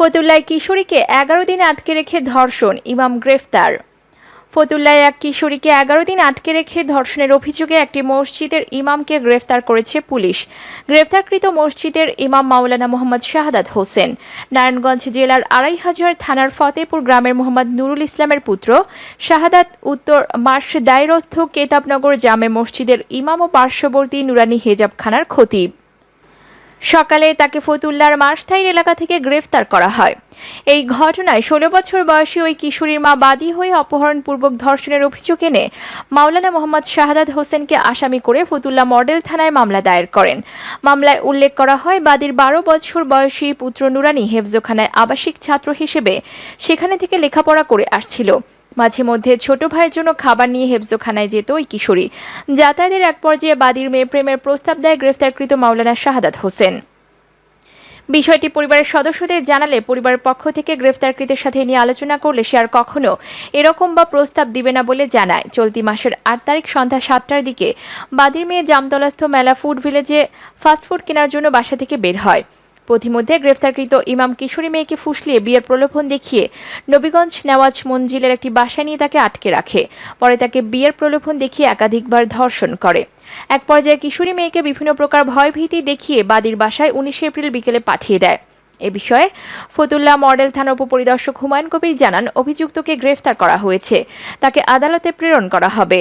ফতুল্লায় কিশোরীকে এগারো দিন আটকে রেখে ধর্ষণ, ইমাম গ্রেফতার। ফতুল্লায় এক কিশোরীকে এগারো দিন আটকে রেখে ধর্ষণের অভিযোগে একটি মসজিদের ইমামকে গ্রেফতার করেছে পুলিশ। গ্রেফতারকৃত মসজিদের ইমাম মাওলানা মোহাম্মদ শাহাদাত হোসেন। নারায়ণগঞ্জ জেলার আড়াইহাজার থানার ফতেপুর গ্রামের মোহাম্মদ নুরুল ইসলামের পুত্র, শাহাদাত উত্তর মাস দায়রস্থ কেতাবনগর জামে মসজিদের ইমাম ও পার্শ্ববর্তী নুরানি হেজাবখানার খতিব। সকালে তাকে ফতুল্লার মাসথাইর এলাকা থেকে গ্রেফতার করা হয়। এই ঘটনায় ষোলো বছর বয়সী ওই কিশোরীর মা বাদী হয়ে অপহরণপূর্বক ধর্ষণের অভিযোগ এনে মাওলানা মোহাম্মদ শাহাদাত হোসেনকে আসামি করে ফতুল্লা মডেল থানায় মামলা দায়ের করেন। মামলায় উল্লেখ করা হয়, বাদীর বারো বছর বয়সী পুত্র নুরানি হেফজোখানায় আবাসিক ছাত্র হিসেবে সেখানে থেকে লেখাপড়া করে আসছিল। মাঝে মধ্যে ছোট ভাইয়ের জন্য খাবার নিয়ে হেফজোখানায় যেত ওই কিশোরী। যাতায়াতের এক পর্যায়ে বাদীর মেয়ে প্রেমের প্রস্তাব দেয় গ্রেফতারকৃত মাওলানা শাহাদাত হোসেন। বিষয়টি পরিবারের সদস্যদের জানালে পরিবারের পক্ষ থেকে গ্রেফতারকৃতের সাথে নিয়ে আলোচনা করলে সে আর কখনো এরকম বা প্রস্তাব দিবে না বলে জানায়। চলতি মাসের আট তারিখ সন্ধ্যা সাতটার দিকে বাদির মেয়ে জামতলাস্থ মেলা ফুড ভিলেজে ফাস্টফুড কেনার জন্য বাসা থেকে বের হয়। পথিমধ্যে গ্রেফতারকৃত ইমাম কিশোরী মেয়েকে ফুসলিয়ে বিয়ের প্রলোভন দেখিয়ে নবীগঞ্জ নেওয়াজ মঞ্জিলের একটি বাসায় নিয়ে তাকে আটকে রাখে। পরে তাকে বিয়ের প্রলোভন দেখিয়ে একাধিকবার ধর্ষণ করে। এক পর্যায়ে কিশোরী মেয়েকে বিভিন্ন প্রকার ভয়ভীতি দেখিয়ে বাদীর বাসায় উনিশে এপ্রিল বিকেলে পাঠিয়ে দেয়। এ বিষয়ে ফতুল্লা মডেল থানা উপপরিদর্শক হুমায়ুন কবির জানান, অভিযুক্তকে গ্রেফতার করা হয়েছে। তাকে আদালতে প্রেরণ করা হবে।